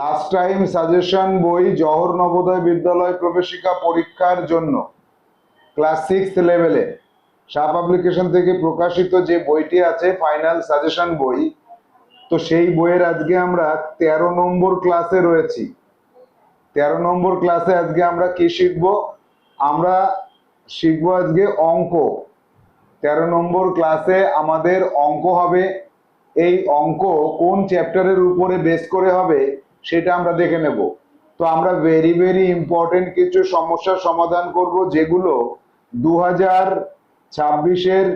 Last time suggestion বই জহর নবোদয় বিদ্যালয় প্রবেশিকা পরীক্ষার জন্য। ক্লাস সিক্স লেভেলে সাপ পাবলিকেশন থেকে প্রকাশিত যে বইটি আছে ফাইনাল সাজেশন বই, তো সেই বইয়ের আজকে আমরা তেরো নম্বর ক্লাসে রয়েছি। তেরো নম্বর ক্লাসে আজকে আমরা কি শিখব? আমরা শিখব আজকে অঙ্ক। তেরো নম্বর ক্লাসে আমাদের অঙ্ক হবে। এই অঙ্ক কোন চ্যাপ্টারের উপরে বেস করে হবে? সেটা আমরা দেখে নেব। তো আমরা ভেরি ভেরি ইম্পর্টেন্ট কিছু সমস্যার সমাধান করব যেগুলো দু হাজার ছাব্বিশের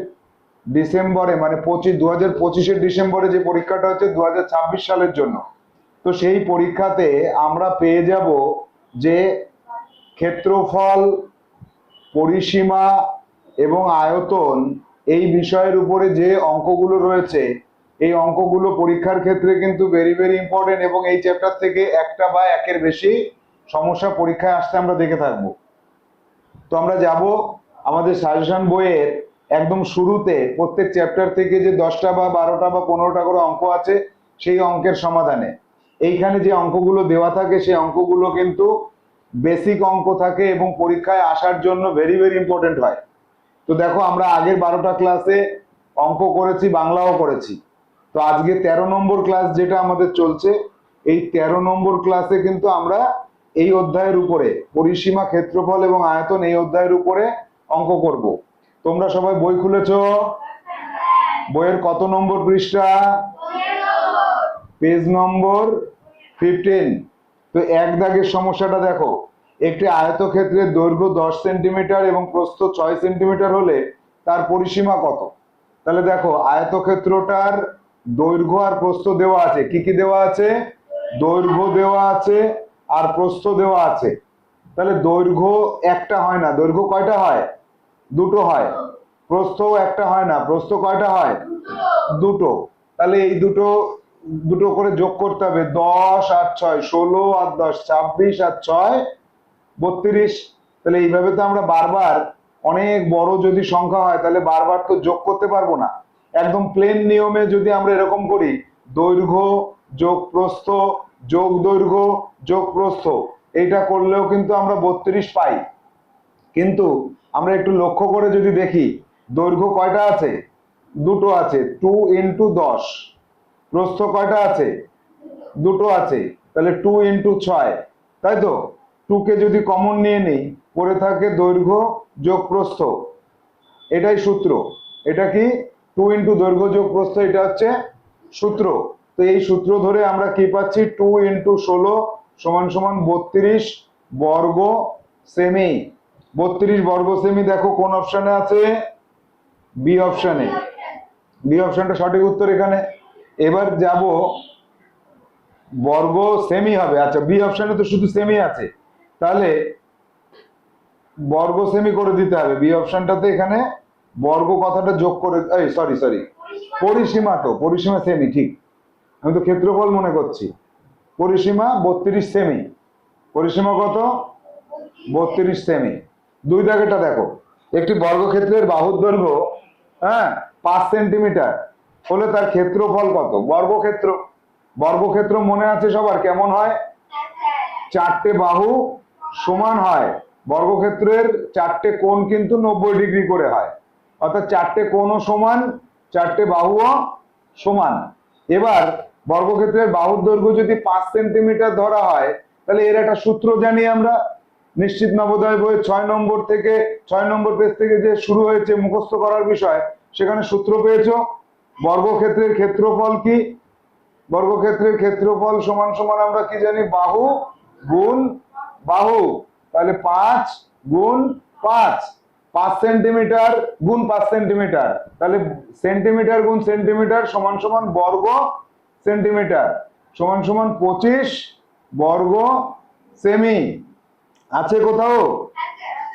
ডিসেম্বরে মানে পঁচিশ দু হাজার পঁচিশের ডিসেম্বরে যে পরীক্ষাটা হচ্ছে দু হাজার ছাব্বিশ সালের জন্য। তো সেই পরীক্ষাতে আমরা পেয়ে যাব যে ক্ষেত্রফল, পরিসীমা এবং আয়তন এই বিষয়ের উপরে যে অঙ্কগুলো রয়েছে এই অঙ্কগুলো পরীক্ষার ক্ষেত্রে কিন্তু ভেরি ভেরি ইম্পর্টেন্ট এবং এই চ্যাপ্টার থেকে একটা বা একের বেশি সমস্যা পরীক্ষায় আসতে আমরা দেখে থাকব। তো আমরা যাব আমাদের সাজেশন বইয়ের একদম শুরুতে প্রত্যেক চ্যাপ্টার থেকে যে দশটা বা বারোটা বা পনেরোটা করে অঙ্ক আছে, সেই অঙ্কের সমাধানে। এইখানে যে অঙ্কগুলো দেওয়া থাকে, সেই অঙ্কগুলো কিন্তু বেসিক অঙ্ক থাকে এবং পরীক্ষায় আসার জন্য ভেরি ভেরি ইম্পর্টেন্ট হয়। তো দেখো আমরা আগের বারোটা ক্লাসে অঙ্ক করেছি, বাংলাও করেছি। তো আজকে তেরো নম্বর ক্লাস যেটা আমাদের চলছে, এই তেরো নম্বর ক্লাসে কিন্তু আমরা এই অধ্যায়ের উপরে পরিসীমা, ক্ষেত্রফল এবং আয়তন এই অধ্যায়ের উপরে অঙ্ক করব। তোমরা সবাই বই খুলেছ? বইয়ের কত নম্বর পৃষ্ঠা? পেজ নম্বর ফিফটিন তো এক দাগের সমস্যাটা দেখো, একটি আয়তক্ষেত্রের দৈর্ঘ্য দশ সেন্টিমিটার এবং প্রস্থ ছয় সেন্টিমিটার হলে তার পরিসীমা কত? তাহলে দেখো, আয়তক্ষেত্রটার দৈর্ঘ্য আর প্রস্থ দেওয়া আছে। কি কি দেওয়া আছে? দৈর্ঘ্য দেওয়া আছে আর প্রস্থ দেওয়া আছে। তাহলে দৈর্ঘ্য একটা হয় না। দৈর্ঘ্য কয়টা হয়? দুটো হয়। প্রস্থও একটা হয় না। প্রস্থ কয়টা হয়? দুটো। তাহলে এই দুটো দুটো করে যোগ করতে হবে। দশ আর ছয়, ষোলো আর দশ, ছাব্বিশ আর ছয়, বত্রিশ। তাহলে এইভাবে তো আমরা বারবার, অনেক বড় যদি সংখ্যা হয়, তাহলে বারবার তো যোগ করতে পারব না। একদম প্লেন নিয়মে যদি আমরা এরকম করি, দৈর্ঘ্য যোগ প্রস্থ যোগ দৈর্ঘ্য যোগ প্রস্থ এইটা করলেও কিন্তু আমরা বত্রিশ পাই। কিন্তু আমরা একটু লক্ষ্য করে যদি দেখি, দৈর্ঘ্য কয়টা আছে? দুটো আছে টু ইন্টু দশ। প্রস্থ কয়টা আছে? দুটো আছে, তাহলে টু ইন্টু ছয়। তাই তো? টুকে যদি কমন নিয়ে নিই, পড়ে থাকে দৈর্ঘ্য যোগ প্রস্থ এটাই সূত্র। এটা কি? টু ইন্টু দৈর্ঘ্য যোগ প্রস্থ, এটা হচ্ছে সূত্র। তো এই সূত্র ধরে আমরা কি পাচ্ছি? টু ইন্টু ষোলো সমান সমান বত্রিশ বর্গ সেমি বত্রিশ বর্গ সেমি দেখো কোন অপশানে আছে? বি অপশানে বি অপশানটা সঠিক উত্তর এখানে। এবার যাব বর্গ সেমি হবে। আচ্ছা বি অপশানে তো শুধু সেমি আছে। তাহলে বর্গ সেমি করে দিতে হবে। বি অপশানটাতে এখানে বর্গ কথাটা যোগ করে, এই সরি সরি পরিসীমা তো, পরিসীমা সেমি ঠিক। আমি তো ক্ষেত্রফল মনে করছি। পরিসীমা বত্রিশ সেমি পরিসীমা কত? বত্রিশ সেমি দুই দাগেটা দেখো। একটি বর্গক্ষেত্রের বাহুর দৈর্ঘ্য হ্যাঁ পাঁচ সেন্টিমিটার। হলে তার ক্ষেত্রফল কত? বর্গক্ষেত্র। বর্গক্ষেত্র মনে আছে সবার? কেমন হয়? চারটে বাহু সমান হয়। বর্গক্ষেত্রের চারটে কোণ কিন্তু নব্বই ডিগ্রি করে হয়। অর্থাৎ চারটে কোণও সমান, চারটে বাহুও সমান। এবার বর্গক্ষেত্রের বাহুর দৈর্ঘ্য যদি পাঁচ সেন্টিমিটার ধরা হয়, তাহলে এর একটা সূত্র জানি আমরা। নিশ্চিত নবোদয় বই ছয় নম্বর থেকে, ছয় নম্বর পেজ থেকে যে শুরু হয়েছে মুখস্থ করার বিষয়, সেখানে সূত্র পেয়েছ। বর্গক্ষেত্রের ক্ষেত্রফল কি? বর্গক্ষেত্রের ক্ষেত্রফল সমান সমান আমরা কি জানি? বাহু গুণ বাহু। তাহলে পাঁচ গুণ পাঁচ। পাঁচ সেন্টিমিটার গুণ পাঁচ সেন্টিমিটার। তাহলে সেন্টিমিটার গুণ সেন্টিমিটার সমান সমান বর্গ সেন্টিমিটার। সমান সমান পঁচিশ বর্গ সেমি। আছে কোথাও?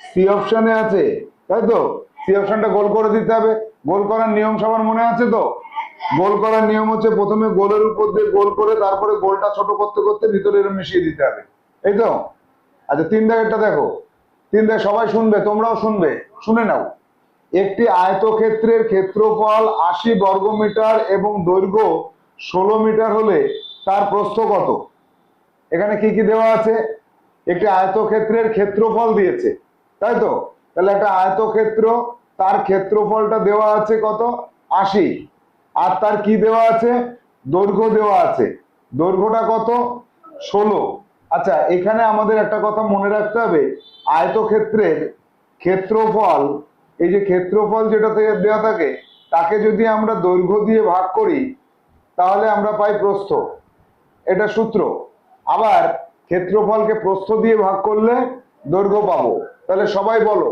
সি অপশনে আছে। তাই তো? সি অপশনটা গোল করে দিতে হবে। গোল করার নিয়ম সবার মনে আছে তো? গোল করার নিয়ম হচ্ছে প্রথমে গোলের উপর দিয়ে গোল করে তারপরে গোলটা ছোট করতে করতে ভিতরে মিশিয়ে দিতে হবে। এই তো? আচ্ছা তিন দাগেরটা দেখো। তিন দাগ সবাই শুনবে, তোমরাও শুনবে। শুনে নাও। একটি আয়তক্ষেত্রের ক্ষেত্রফল আশি বর্গমিটার এবং দৈর্ঘ্য ষোলো মিটার হলে তার প্রস্থ কত? এখানে কি কি দেওয়া আছে? একটি আয়তক্ষেত্রের ক্ষেত্রফল দিয়েছে। তাই তো? তাহলে একটা আয়তক্ষেত্র, তার ক্ষেত্রফলটা দেওয়া আছে কত? আশি। আর তার কি দেওয়া আছে? দৈর্ঘ্য দেওয়া আছে। দৈর্ঘ্যটা কত? ষোলো। আচ্ছা এখানে আমাদের একটা কথা মনে রাখতে হবে। আয়তক্ষেত্রের ক্ষেত্রফল, এই যে ক্ষেত্রফল যেটা থেকে দেওয়া থাকে, তাকে যদি আমরা দৈর্ঘ্য দিয়ে ভাগ করি, তাহলে আমরা পাই প্রস্থ। এটা সূত্র। আবার ক্ষেত্রফলকে প্রস্থ দিয়ে ভাগ করলে দৈর্ঘ্য পাবো। তাহলে সবাই বলো,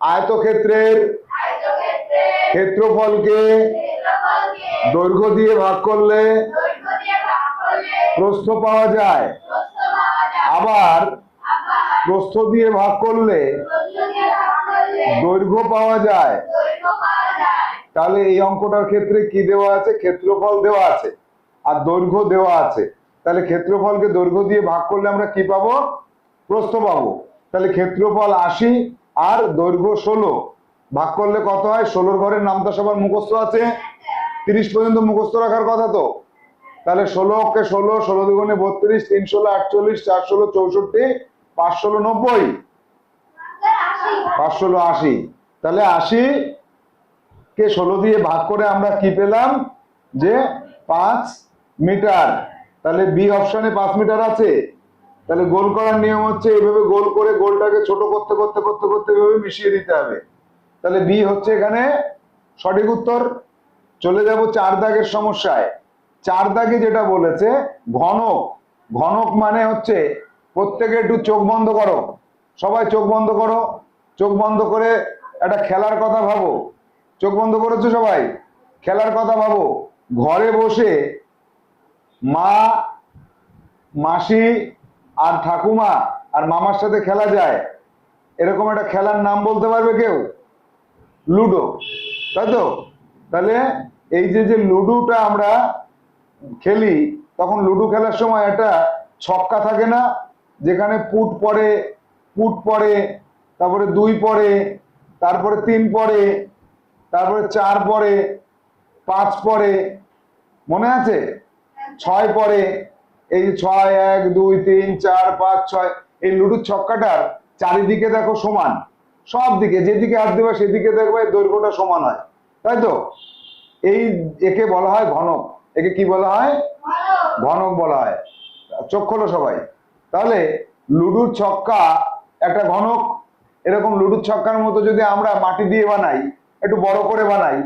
আয়তক্ষেত্রের আয়তক্ষেত্রে ক্ষেত্রফলকে দৈর্ঘ্য দিয়ে ভাগ করলে প্রস্থ পাওয়া যায়। আবার প্রস্থ দিয়ে ভাগ করলে দৈর্ঘ্য পাওয়া যায়। তাহলে এই অঙ্কটার ক্ষেত্রে কি দেওয়া আছে? ক্ষেত্রফল দেওয়া আছে। আর দৈর্ঘ্য দেওয়া আছে। তাহলে ক্ষেত্রফলকে দৈর্ঘ্য দিয়ে ভাগ করলে আমরা কি পাবো? প্রস্থ পাবো। তাহলে ক্ষেত্রফল আশি আর দৈর্ঘ্য ষোলো। ভাগ করলে কত হয়? ষোলোর ঘরের নামটা সবার মুখস্থ আছে। তিরিশ পর্যন্ত মুখস্থ রাখার কথা তো। তাহলে ষোলো কে ষোলো ষোলো দুগুণে বত্রিশ তিন ষোলো আটচল্লিশ চার ষোলো চৌষট্টি পাঁচ ষোলো নব্বই। পাঁচ ষোলো আশি। তাহলে আশি কে ষোলো দিয়ে ভাগ করে আমরা কি পেলাম? যে পাঁচ মিটার। তাহলে বি অপশনে পাঁচ মিটার আছে। তাহলে গোল করার নিয়ম হচ্ছে এইভাবে গোল করে গোলটাকে ছোট করতে করতে করতে করতে এভাবে মিশিয়ে দিতে হবে। তাহলে বি হচ্ছে এখানে সঠিক উত্তর। চলে যাব চার দাগের সমস্যায়। চার দাগে যেটা বলেছে, ঘনক। ঘনক মানে হচ্ছে প্রত্যেকে একটু চোখ বন্ধ করো। সবাই চোখ বন্ধ করো। চোখ বন্ধ করে একটা খেলার কথা ভাবো। চোখ বন্ধ করেছ সবাই? খেলার কথা ভাবো। ঘরে বসে মা, মাসি আর ঠাকুমা আর মামার সাথে খেলা যায়। এরকম একটা খেলার নাম বলতে পারবে কেউ? লুডো। তাই তো? তাহলে এই যে যে লুডোটা আমরা খেলি, তখন লুডো খেলার সময় একটা ছক্কা থাকে না? যেখানে পুট পড়ে পুট পড়ে তারপরে দুই পড়ে তারপরে তিন পড়ে তারপরে চার পড়ে পাঁচ পড়ে মনে আছে? ছয় পড়ে এই ছয়, এক, দুই, তিন, চার, পাঁচ, ছয়, এই লুডুর ছক্কাটার চারিদিকে দেখো সমান। সব দিকে, যেদিকে হাত দেবে সেদিকে দেখবে দৈর্ঘ্যটা সমান হয়। তাই তো? এই একে বলা হয় ঘনক। একে কি বলা হয়? ঘনক বলা হয়। চোখ খোলো সবাই। তাহলে লুডুর ছক্কা একটা ঘনক এরকম লুডুর ছক্কার মতো যদি আমরা মাটি দিয়ে বানাই, একটু বড় করে বানাই,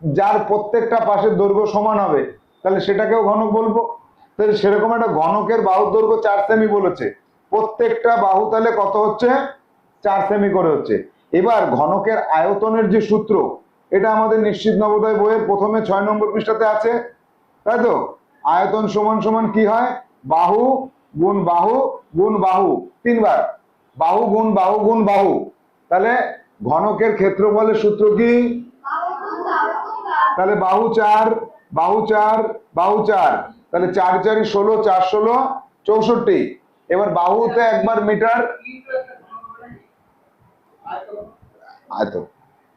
যার প্রত্যেকটা পাশের দৈর্ঘ্য সমান হবে, তাহলে সেটাকেও ঘনক বলব? তাহলে সেরকম একটা ঘনকের বাহুর দৈর্ঘ্য চার সেমি বলেছে। প্রত্যেকটা বাহু তাহলে কত হচ্ছে? চার সেমি করে হচ্ছে। এবার ঘনকের আয়তনের যে সূত্র, এটা আমাদের নিশ্চিত নবোদয় বইয়ের প্রথমে ছয় নম্বর পৃষ্ঠাতে আছে। তাই তো? আয়তন সমান সমান কি হয়? বাহু গুণ বাহু গুণ বাহু। তিনবার। বাহু গুণ বাহু গুণ, বাহু। তাহলে ঘনকের ক্ষেত্রফলের সূত্র কি? তাহলে বাহু চার বাহু চার বাহু চার। তাহলে চার চারি ষোলো, চার ষোলো, চৌষট্টি। এবার বাহুতে একবার মিটার। আয়ত।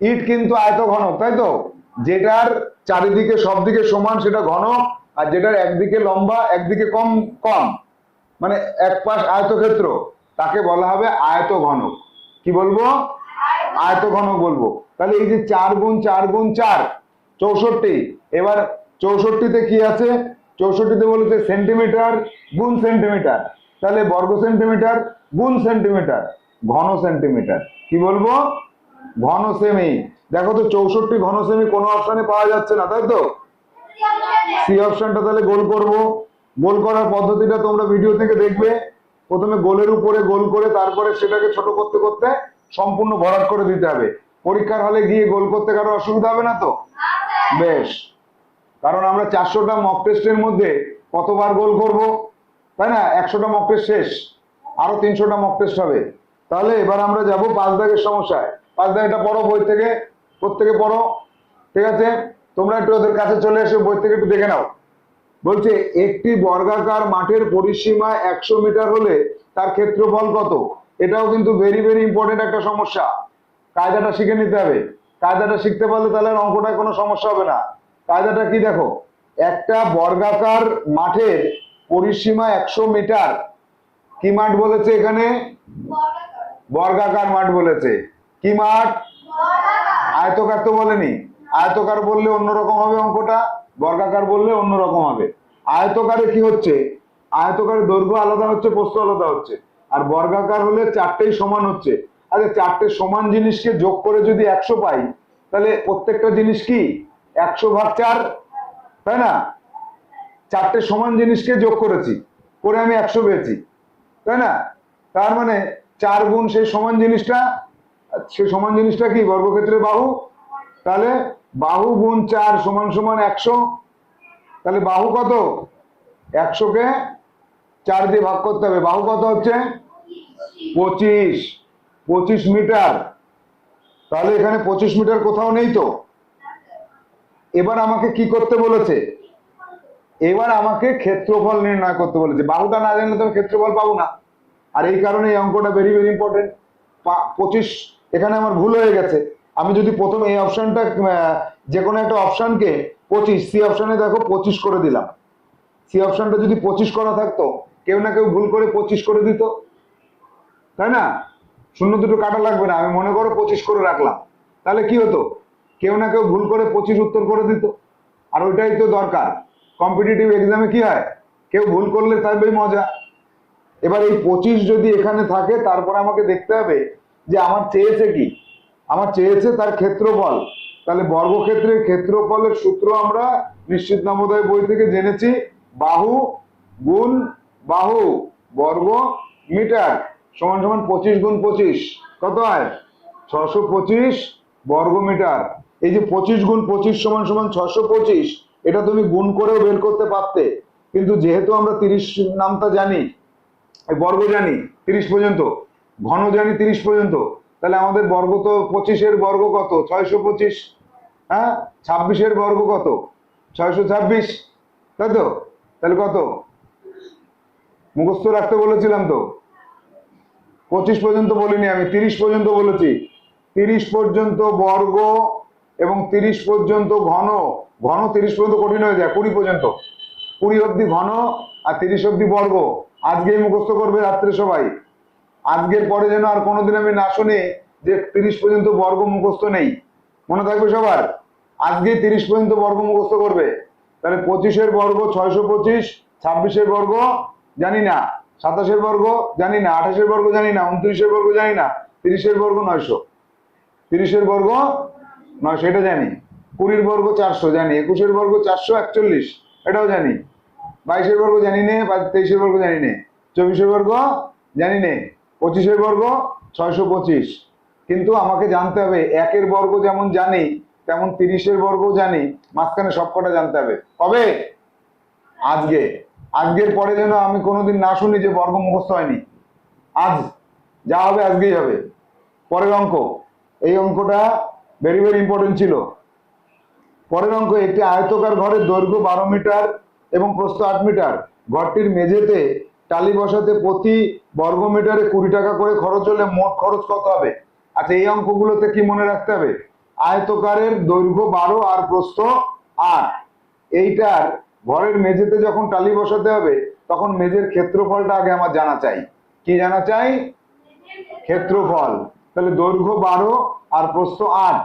ইট কিন্তু আয়ত ঘনক তাই তো? যেটার চারিদিকে সব দিকে সমান, সেটা ঘনক, আর যেটার একদিকে লম্বা, একদিকে কম কম। মানে এক পাশ আয়তক্ষেত্র। তাকে বলা হবে আয়ত ঘনক কি বলব? আয়ত ঘনক বলব। তাহলে এই যে চার গুণ চার গুণ চার, চৌষট্টি, এবার চৌষট্টিতে কি আছে? চৌষট্টিতে বলেছে সেন্টিমিটার, গুণ সেন্টিমিটার। তাহলে বর্গ সেন্টিমিটার, গুণ সেন্টিমিটার, ঘন সেন্টিমিটার। কি বলব? ঘন সেমি দেখো তো চৌষট্টি ঘন সেমি কোনো অপশানে পাওয়া যাচ্ছে না, তাই তো? সি অপশনটা তাহলে গোল করব। গোল করার পদ্ধতিটা তোমরা ভিডিও থেকে দেখবে। প্রথমে গোলের উপরে গোল করে তারপরে সেটাকে ছোট করতে করতে সম্পূর্ণ ভরাট করে দিতে হবে। পরীক্ষার হলে গিয়ে গোল করতে কারও অসুবিধা হবে না তো? বেশ। কারণ আমরা চারশোটা মক টেস্টের মধ্যে কতবার গোল করব? তাই না? একশোটা মক টেস্ট শেষ। আরও তিনশোটা মক টেস্ট হবে। তাহলে এবার আমরা যাব পাঁচ দাগের সমস্যায়। পাঁচ দাগেটা পড়ো বই থেকে। প্রত্যেকে পড়ো। ঠিক আছে? তোমরা একটু ওদের কাছে চলে এসে, বই থেকে একটু দেখে নাও। বলছে একটি বর্গাকার মাঠের পরিসীমা একশো মিটার হলে তার ক্ষেত্রফল কত? এটাও কিন্তু ভেরি ভেরি ইম্পর্টেন্ট একটা সমস্যা। কায়দাটা শিখে নিতে হবে। কায়দাটা শিখতে পারলে তাহলে অঙ্কটায় কোনো সমস্যা হবে না। কায়দাটা কি দেখো? একটা বর্গাকার মাঠের পরিসীমা একশো মিটার। কি মাঠ বলেছে এখানে? বর্গাকার বর্গাকার মাঠ বলেছে। কি মাঠ? আয়তকার তো বলেনি। আয়তকার বললে অন্যরকম হবে অঙ্কটা। বর্গাকার বললে অন্যরকম হবে। আয়তকারে কি হচ্ছে? আয়তকারের দৈর্ঘ্য আলাদা হচ্ছে, প্রস্থ আলাদা হচ্ছে। আর বর্গাকার হলে চারটেই সমান হচ্ছে। আচ্ছা চারটে সমান জিনিসকে যোগ করে যদি একশো পাই, তাহলে প্রত্যেকটা জিনিস কি? একশো ভাগ চার, তাই না? চারটে সমান জিনিসকে যোগ করেছি, করে আমি একশো পেয়েছি, তাই না? তার মানে চার গুণ সেই সমান জিনিসটা সেই সমান জিনিসটা কি? বর্গক্ষেত্রের বাহু। তাহলে বাহু গুণ চার সমান সমান একশো। তাহলে বাহু কত? একশোকে চার দিয়ে ভাগ করতে হবে। বাহু কত হচ্ছে? পঁচিশ। পঁচিশ মিটার। তাহলে এখানে পঁচিশ মিটার কোথাও নেই তো? এবার আমাকে কি করতে বলেছে? এবার আমাকে ক্ষেত্রফল নির্ণয় করতে বলেছে। বাহুটা না জানলে তো আমি ক্ষেত্রফল পাবো না। আর এই কারণে এই অঙ্কটা ভেরি ভেরি ইম্পর্টেন্ট পঁচিশ, এখানে আমার ভুল হয়ে গেছে। আমি যদি প্রথম এই অপশনটা যে কোনো একটা অপশনকে পঁচিশ, সি অপশনে দেখো পঁচিশ করে দিলাম। সি অপশনটা যদি পঁচিশ করা থাকতো, কেউ না কেউ ভুল করে পঁচিশ করে দিত। তাই না? শূন্য দুটো কাটা লাগবে না, আমি মনে করো পঁচিশ করে রাখলাম। তাহলে কি হতো? কেউ না কেউ ভুল করে পঁচিশ উত্তর করে দিত। আর ওইটাই তো দরকার। কম্পিটিটিভ এক্সামে কি হয়? কেউ ভুল করলে তবেই মজা। এবার এই পঁচিশ যদি এখানে থাকে, তারপরে আমাকে দেখতে হবে যে আমার চেয়েছে কি। আমার চেয়েছে তার ক্ষেত্রফল। তাহলে বর্গক্ষেত্রের ক্ষেত্রফলের সূত্র আমরা নিশ্চিত নামোদয় বই থেকে জেনেছি। বাহু গুণ বাহু বর্গ মিটার সমান সমান পঁচিশ গুণ পঁচিশ। কত হয়? ছশো পঁচিশ বর্গ মিটার। এই যে পঁচিশ গুণ পঁচিশ সমান সমান ছশো পঁচিশ, এটা তুমি গুণ করেও বের করতে পারতে। কিন্তু যেহেতু আমরা তিরিশ নামটা জানি বর্গ জানি তিরিশ পর্যন্ত, ঘন জানি তিরিশ পর্যন্ত তাহলে আমাদের বর্গ তো পঁচিশের বর্গ কত? ছয়শো পঁচিশ হ্যাঁ? ছাব্বিশের বর্গ কত? ছয়শো ছাব্বিশ, তাই তো? তাহলে কত? মুখস্থ রাখতে বলেছিলাম তো। পঁচিশ পর্যন্ত বলিনি আমি, তিরিশ পর্যন্ত বলেছি। তিরিশ পর্যন্ত বর্গ এবং তিরিশ পর্যন্ত ঘন। ঘন তিরিশ পর্যন্ত কঠিন হয়ে যায়, কুড়ি পর্যন্ত। কুড়ি অব্দি ঘন আর তিরিশ অব্দি বর্গ। আজকেই মুখস্থ করবে রাত্রে সবাই। আজকের পরে যেন আর কোনোদিন আমি না শুনি যে তিরিশ পর্যন্ত বর্গ মুখস্থ নেই। মনে থাকবে সবার? আজকে তিরিশ পর্যন্ত বর্গ মুখস্থ করবে। তাহলে পঁচিশের বর্গ ছয়শো পঁচিশ, ছাব্বিশের বর্গ জানি না, সাতাশের বর্গ জানি না, আঠাশের বর্গ জানি না, উনত্রিশের বর্গ জানি না, তিরিশের বর্গ নয়শো। তিরিশের বর্গ নয়শো, এটা জানি। কুড়ির বর্গ চারশো জানি, একুশের বর্গ চারশো একচল্লিশ, এটাও জানি। বাইশের বর্গ জানি নে, বা তেইশের বর্গ জানি নে, চব্বিশের বর্গ জানি নে। পঁচিশের বর্গ, ছয়শো পঁচিশ। কিন্তু আমাকে জানতে হবে, একের বর্গ যেমন জানি, তেমন তিরিশের বর্গ জানি, মাঝখানে সবকটা জানতে হবে। কবে আজকে। আজকের পরে যেন আমি কোনোদিন না শুনি যে বর্গ মুখস্থ হয়নি। আজ। যা হবে আজকেই হবে। পরের অঙ্ক। এই অঙ্কটা ভেরি ভেরি ইম্পর্টেন্ট ছিল। পরের অঙ্ক, একটি আয়তকার ঘরের দৈর্ঘ্য বারো মিটার এবং প্রস্থ আট মিটার। ঘরটির মেঝেতে টালি বসাতে প্রতি বর্গ মিটারে কুড়ি টাকা করে খরচ হলে মোট খরচ কত হবে? আচ্ছা এই অঙ্কগুলোতে কি মনে রাখতে হবে? আয়তকারের দৈর্ঘ্য বারো আর প্রস্থ আট। এইটার ঘরের মেঝেতে যখন টালি বসাতে হবে, তখন মেঝের ক্ষেত্রফলটা আগে আমার জানা চাই। কি জানা চাই? ক্ষেত্রফল। তাহলে দৈর্ঘ্য বারো আর প্রস্থ আট।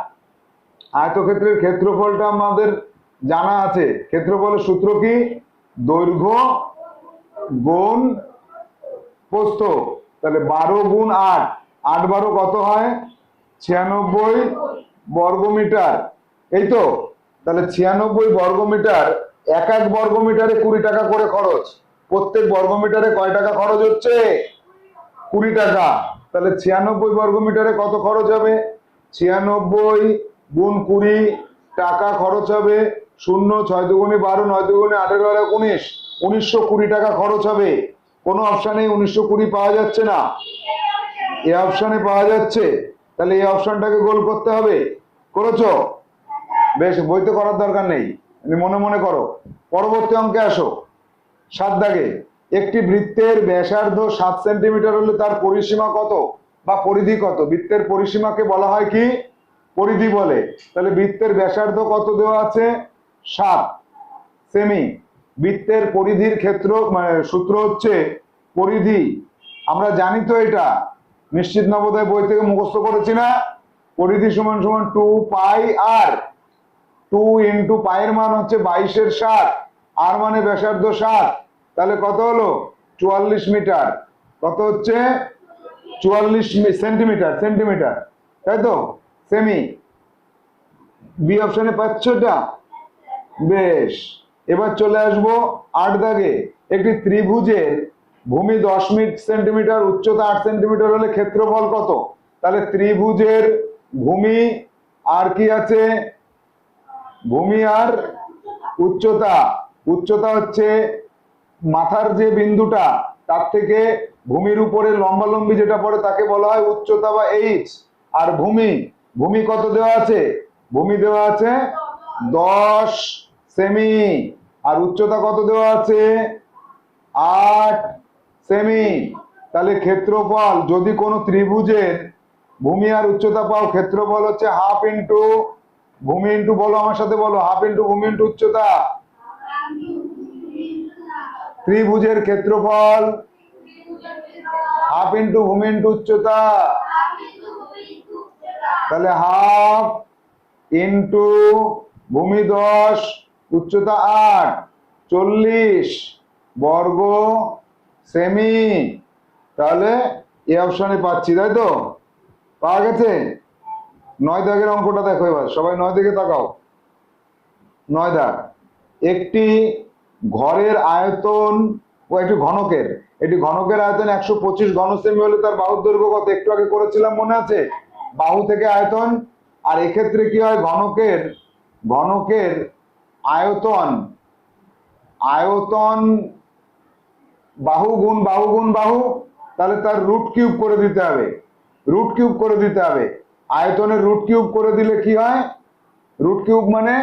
আয়তক্ষেত্রের ক্ষেত্রফলটা আমাদের জানা আছে। ক্ষেত্রফলের সূত্র কি? দৈর্ঘ্য গুণ প্রস্থ, তাহলে বারো গুণ আট আট বারো কত হয়? ছিয়ানব্বই বর্গমিটার। এই তো, তাহলে ছিয়ানব্বই বর্গমিটার, এক এক বর্গমিটারে কুড়ি টাকা করে খরচ। প্রত্যেক বর্গমিটারে কয় টাকা খরচ হচ্ছে? কুড়ি টাকা। তাহলে ছিয়ানব্বই বর্গমিটারে কত খরচ হবে? ছিয়ানব্বই গুণ কুড়ি টাকা খরচ হবে। শূন্য, ছয় দুগুণে বারো, নয় দুগুণে আঠেরো উনিশ। উনিশশো কুড়ি টাকা খরচ হবে। কোনো অপশানে উনিশশো কুড়ি পাওয়া যাচ্ছে না। এ অপশানে পাওয়া যাচ্ছে। তাহলে এই অপশানটাকে গোল করতে হবে। করেছ? বেশ বইতে করার দরকার নেই। তুমি মনে মনে করো। পরবর্তী অঙ্কে আসো। সাত দাগে, একটি বৃত্তের ব্যাসার্ধ সাত সেন্টিমিটার হলে তার পরিসীমা কত বা পরিধি কত? বৃত্তের পরিসীমাকে বলা হয় কি? পরিধি বলে। তাহলে বৃত্তের ব্যাসার্ধ কত দেওয়া আছে? সাত। সেমি। বৃত্তের পরিধির ক্ষেত্র মানে সূত্র হচ্ছে পরিধি। আমরা জানি তো এটা। নিশ্চিত নবোদয় বই থেকে মুখস্থ করেছি না। পরিধি সমান সমান two pi r. Two into পায়ের মান হচ্ছে বাইশের সাত। আর মানে ব্যাসার্ধ সাত। তাহলে কত হলো? চুয়াল্লিশ মিটার। কত হচ্ছে? চুয়াল্লিশ সেন্টিমিটার সেন্টিমিটার। তাই তো? সেমি। বি অপশনে পাচ্ছ এটা? বেশ। এবার চলে আসব আট দাগে। একটি ত্রিভুজের ভূমি দশ মিট সেন্টিমিটার, উচ্চতা আট সেন্টিমিটার হলে ক্ষেত্রফল কত? তাহলে ত্রিভুজের ভূমি আর কি আছে? ভূমি আর উচ্চতা। উচ্চতা হচ্ছে মাথার যে বিন্দুটা, তার থেকে ভূমির উপরে লম্বালম্বি যেটা পড়ে তাকে বলা হয় উচ্চতা বা এইচ আর ভূমি ভূমি কত দেওয়া আছে? ভূমি দেওয়া আছে দশ সেমি। আর উচ্চতা কত দেওয়া আছে? আট সেমি তাহলে ক্ষেত্রফল, যদি কোনো ত্রিভুজের ভূমি আর উচ্চতা পাও, ক্ষেত্রফল হচ্ছে হাফ ইন্টু ভূমি ইন্টু বলো আমার সাথে বলো হাফ ইন্টু ভূমি ইন্টু উচ্চতা? ত্রিভুজের ক্ষেত্রফল হাফ ইন্টু ভূমি ইন্টু উচ্চতা? তাহলে হাফ ইন্টু ভূমি দশ উচ্চতা আট, চল্লিশ, বর্গ সেমি তাহলে এ অপশনে পাচ্ছি, তাই তো? পাওয়া গেছে? নয় দাগের অঙ্কটা দেখো এবার, সবাই নয় দিকে তাকাও। নয় দাগ। একটি ঘরের আয়তন ও একটি ঘনকের। একটি ঘনকের আয়তন একশো পঁচিশ ঘন সেমি হলে তার বাহুর দৈর্ঘ্য কত? একটু আগে করেছিলাম, মনে আছে? বাহু থেকে আয়তন। আর এক্ষেত্রে কি হয়? ঘনকের ঘনকের আয়তন আয়তন বাহু গুণ বাহু গুণ বাহু তাহলে তার রুট কিউব করে দিতে হবে। রুট কিউব করে দিতে হবে। আয়তনের রুট কিউব করে দিলে কি হয়? রুট কিউব মানে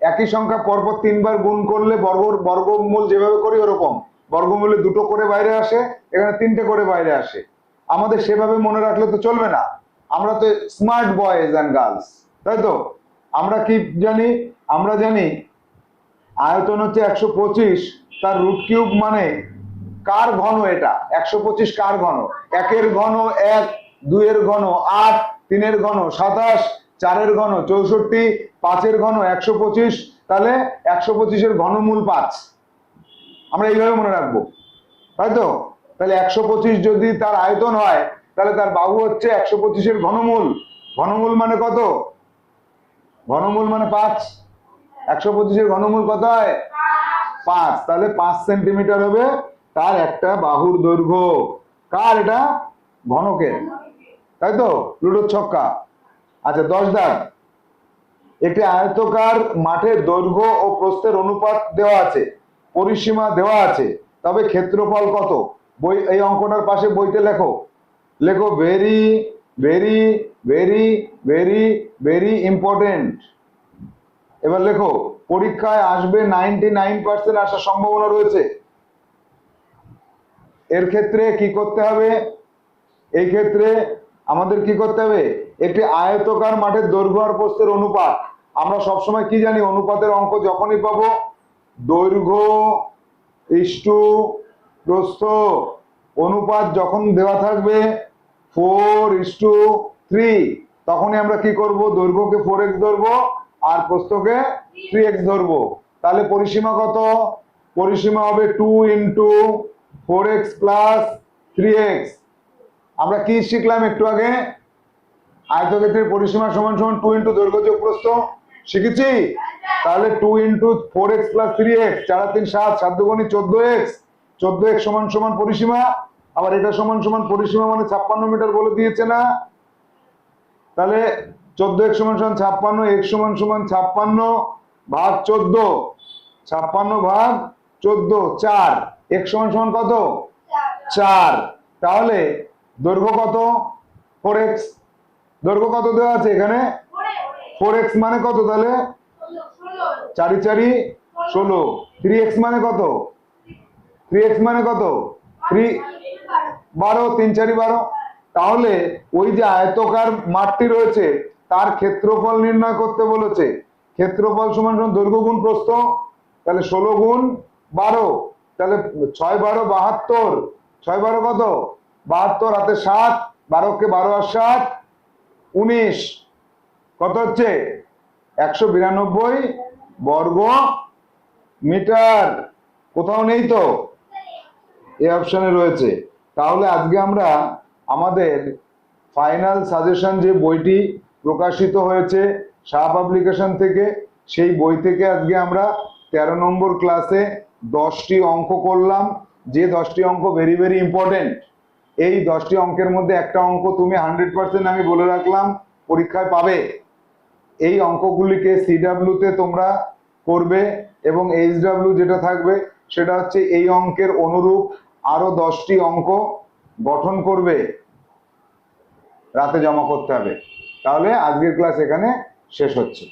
একই সংখ্যা পরপর তিনবার গুণ করলে বর্গ, বর্গমূল যেভাবে করি ওরকম। বর্গমূলে দুটো করে বাইরে আসে, এখানে তিনটে করে বাইরে আসে। আমাদের সেভাবে মনে রাখলে তো চলবে না। আমরা তো স্মার্ট বয়েজ অ্যান্ড গার্লস তাই তো? আমরা কি জানি? আমরা জানি আয়তন হচ্ছে একশো পঁচিশ, তার রুট কিউব মানে কার ঘন এটা? একশো পঁচিশ কার ঘন? একের ঘন এক, দুইয়ের ঘন আট, তিনের ঘন সাতাশ, চারের ঘন চৌষট্টি, পাঁচের ঘন একশো পঁচিশ, তাহলে একশো পঁচিশের ঘনমূল পাঁচ। আমরা এইভাবে মনে রাখব। তাই তো তাহলে একশো পঁচিশ যদি তার আয়তন হয়, তাহলে তার বাহু হচ্ছে একশো পঁচিশের ঘনমূল। ঘনমূল মানে কত? ঘনমূল মানে পাঁচ। একশো পঁচিশের ঘনমূল কত হয় পাঁচ। তাহলে পাঁচ সেন্টিমিটার হবে তার একটা বাহুর দৈর্ঘ্য। কার এটা? ঘনকের। তাই তো? লুডোর ছক্কা। আচ্ছা দশ দাগ। একটি আয়তকার মাঠের দৈর্ঘ্য ও প্রস্থের অনুপাত দেওয়া আছে, পরিসীমা দেওয়া আছে। তবে ক্ষেত্রফল কত? বই, এই অঙ্কটার পাশে বইতে লেখো। লেখো very very very very very important এবার লেখো, পরীক্ষায় আসবে নাইনটি নাইন পার্সেন্ট আসার সম্ভাবনা রয়েছে। এর ক্ষেত্রে কি করতে হবে? এই ক্ষেত্রে আমাদের কি করতে হবে? একটি আয়তকার মাঠের দৈর্ঘ্য আর প্রস্থের অনুপাত। আমরা সবসময় কি জানি? অনুপাতের অঙ্ক যখনই পাবো, দৈর্ঘ্য ইস্টু প্রস্থ, অনুপাত যখন দেওয়া থাকবে ফোর ইস্টু থ্রি তখনই আমরা কি করব? দৈর্ঘ্যকে ফোর এক্স ধরবো আর প্রস্থকে থ্রি এক্স ধরবো। তাহলে পরিসীমা কত? পরিসীমা হবে two into four x plus three x আমরা কি শিখলাম একটু আগে? আয়তক্ষেত্রের পরিসীমা সমান সমান টু ইন্টু দৈর্ঘ্য যোগ প্রস্থ। শিখেছি? তাহলে two into four x plus three x চার তিন সাত সাত দুগুণি চোদ্দ এক্স চোদ্দ এক্স সমান সমান পরিসীমা। আবার এটা সমান সমান পরিসীমা মানে ছাপ্পান্ন মিটার বলে দিয়েছে না? তাহলে চোদ্দ এক্স সমান সমান ছাপ্পান্ন এক্স সমান সমান ছাপ্পান্ন ভাগ চোদ্দ, ছাপ্পান্ন ভাগ চোদ্দ, চার। এক্স সমান সমান কত? চার। তাহলে দৈর্ঘ্য কত? ফোর এক্স দৈর্ঘ্য কত দেওয়া আছে এখানে? ফোর এক্স মানে কত তাহলে? চারি চারি ষোলো। থ্রি এক্স মানে কত? থ্রি এক্স মানে কত? থ্রি বারো, তিন চারি বারো। তাহলে ওই যে আয়তকার মাঠটি রয়েছে তার ক্ষেত্রফল নির্ণয় করতে বলেছে। ক্ষেত্রফল সমান সমান দৈর্ঘ্য গুণ প্রস্থ, তাহলে ষোলো গুণ বারো, তাহলে ছয় বারো বাহাত্তর, ছয় বারো কত? বাহাত্তর হাতে সাত, বারোকে বারো আর সাত, উনিশ। কত হচ্ছে? একশো বিরানব্বই বর্গ মিটার। কোথাও নেই তো? এই অপশানে রয়েছে। তাহলে আজকে আমরা আমাদের ফাইনাল সাজেশন যে বইটি প্রকাশিত হয়েছে শাহ পাবলিকেশন থেকে। সেই বই থেকে আজকে আমরা তেরো নম্বর ক্লাসে দশটি অঙ্ক করলাম। যে দশটি অঙ্ক ভেরি ভেরি ইম্পর্টেন্ট এই দশটি অঙ্কের মধ্যে একটা অঙ্ক তুমি হান্ড্রেড পার্সেন্ট আমি বলে রাখলাম, পরীক্ষায় পাবে। এই অঙ্কগুলিকে সিডাব্লিউ তে তোমরা করবে এবং এইচডাব্লিউ যেটা থাকবে সেটা হচ্ছে এই অঙ্কের অনুরূপ আরও দশটি অঙ্ক গঠন করবে। রাতে জমা করতে হবে। তাহলে আজকের ক্লাস এখানে শেষ হচ্ছে।